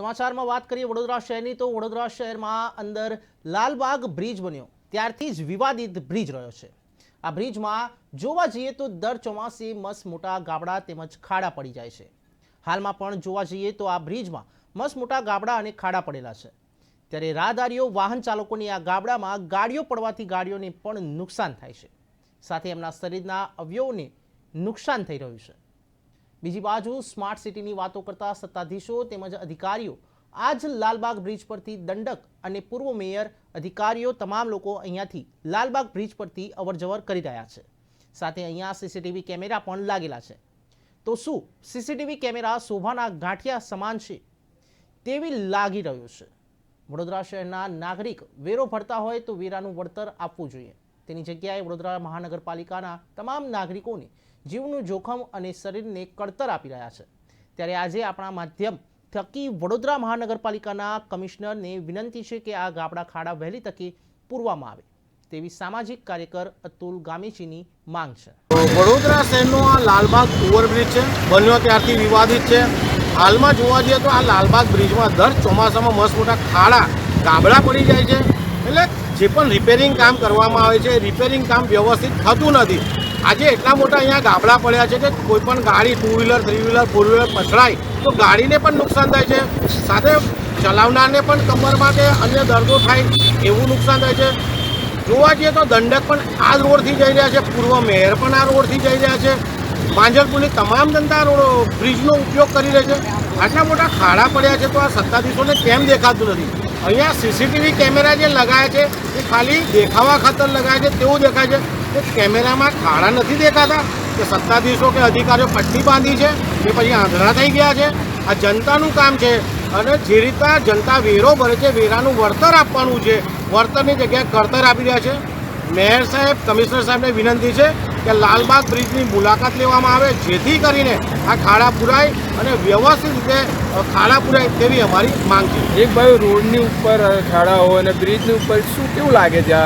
સમાચારમાં વાત કરીએ વડોદરા શહેરની, તો વડોદરા શહેરમાં અંદર લાલબાગ બ્રિજ બન્યો. ત્યારથી જ વિવાદિત બ્રિજ રહ્યો છે. આ બ્રિજમાં જોવા જઈએ તો દર ચોમાસે મસ્ત મોટા ગાબડા તેમજ ખાડા પડી જાય છે. હાલમાં પણ જોવા જઈએ તો આ બ્રિજમાં મસ્ત મોટા ગાબડા અને ખાડા પડેલા છે. ત્યારે રાહદારીઓ, વાહન ચાલકોની આ ગાબડામાં ગાડીઓ પડવાથી ગાડીઓને પણ નુકસાન થાય છે. સાથે એમના શરીરના અવયવોને નુકસાન થઈ રહ્યું છે. બીજી બાજુ સ્માર્ટ સિટીની વાતો કરતા સત્તાધીશો તેમજ અધિકારીઓ આજ લાલબાગ બ્રિજ પરથી દંડક અને પૂર્વ મેયર અધિકારીઓ તમામ લોકો અહીંયાથી લાલબાગ બ્રિજ પરથી અવરજવર કરી રહ્યા છે. સાથે અહીંયા સીસીટીવી કેમેરા પણ લાગેલા છે. તો શું સીસીટીવી કેમેરા શોભાના ગાંઠિયા સમાન છે? તેવી લાગી રહ્યું છે. વડોદરા શહેરના નાગરિક વેરો ભરતા હોય તો વેરાનું વળતર આપવું જોઈએ. તેની જગ્યાએ વડોદરા મહાનગરપાલિકાના તમામ નાગરિકોને જીવનું જોખમ અને શરીરને કળતર આપી રહ્યા છે. ત્યારે આજે આપણા માધ્યમ થકી વડોદરા મહાનગરપાલિકાના કમિશનરને વિનંતી છે કે આ ગાબડા ખાડા વહેલી તકે પૂરવામાં આવે. તેવી સામાજિક કાર્યકર અતુલ ગામીચીની માંગ છે. વડોદરા શહેરનો આ લાલબાગ ઓવરબ્રિજ છે. બન્યો ત્યારથી વિવાદિત છે. હાલમાં જોવા જઈએ તો આ લાલબાગ બ્રિજમાં દર ચોમાસામાં મસ્ત મોટા ખાડા ગાબડા પડી જાય છે. એટલે જે પણ રિપેરિંગ કામ કરવામાં આવે છે રિપેરિંગ કામ વ્યવસ્થિત થતું નથી. આજે એટલા મોટા અહીંયા ગાબડા પડ્યા છે કે કોઈ પણ ગાડી two wheeler three wheeler four wheeler પછડાય, તો ગાડીને પણ નુકસાન થાય છે. સાથે ચલાવનારને પણ કમરમાં કે અન્ય દર્દો થાય, એવું નુકસાન થાય છે. જોવા જઈએ તો દંડક પણ આ રોડથી જઈ રહ્યા છે. પૂર્વ મેયર પણ આ રોડથી જઈ રહ્યા છે. માંજલપુરની તમામ જનતા રોડ બ્રિજનો ઉપયોગ કરી રહી છે. આટલા મોટા ખાડા પડ્યા છે તો આ સત્તાધીશોને કેમ દેખાતું નથી? અહીંયા સીસીટીવી કેમેરા જે લગાયા છે, એ ખાલી દેખાવા ખાતર લગાયા છે, તેવું દેખાય છે. કે કેમેરામાં ખાડા નથી દેખાતા કે સત્તાધીશો કે અધિકારીઓ પટ્ટી બાંધી છે, કે પછી આંધળા થઈ ગયા છે. આ જનતાનું કામ છે અને જે રીતના જનતા વેરો ભરે છે, વેરાનું વળતર આપવાનું છે, વળતરની જગ્યાએ કરતર આપી રહ્યા છે. મેયર સાહેબ, કમિશનર સાહેબને વિનંતી છે કે લાલબાગ બ્રિજની મુલાકાત લેવામાં આવે જેથી કરીને આ ખાડા પુરાય અને વ્યવસ્થિત રીતે ખાડા પુરાય તેવી અમારી માંગ છે. એક ભાઈ રોડની ઉપર ખાડા હોય અને બ્રિજની ઉપર શું કેવું લાગે છે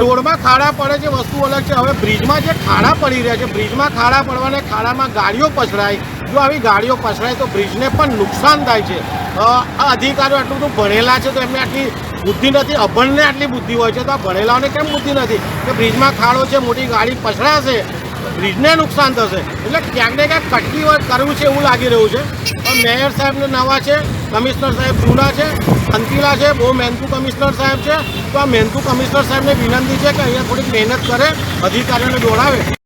રોડમાં ખાડા પડે છે વસ્તુ અલગ છે. હવે બ્રિજમાં જે ખાડા પડી રહ્યા છે બ્રિજમાં ખાડા પડવાને ખાડામાં ગાડીઓ પછડાય. જો આવી ગાડીઓ પછડાય તો બ્રિજને પણ નુકસાન થાય છે. આ અધિકારીઓ આટલું બધું ભણેલા છે તો એમને આટલી બુદ્ધિ નથી. અભણને આટલી બુદ્ધિ હોય છે તો ભણેલાઓને કેમ બુદ્ધિ નથી? કે બ્રિજમાં ખાડો છે, મોટી ગાડી પછડાશે, બ્રિજને નુકસાન થશે. એટલે ક્યાંક ને ક્યાંક કટકી વાત કરવું છે એવું લાગી રહ્યું છે. પણ મેયર સાહેબને નવા છે, કમિશનર સાહેબ જૂના છે, અંતિલા છે, બહુ મહેનતુ કમિશનર સાહેબ છે. તો આ મહેનતુ કમિશનર સાહેબને વિનંતી છે કે અહીંયા થોડીક મહેનત કરે, અધિકારીઓને દોડાવે.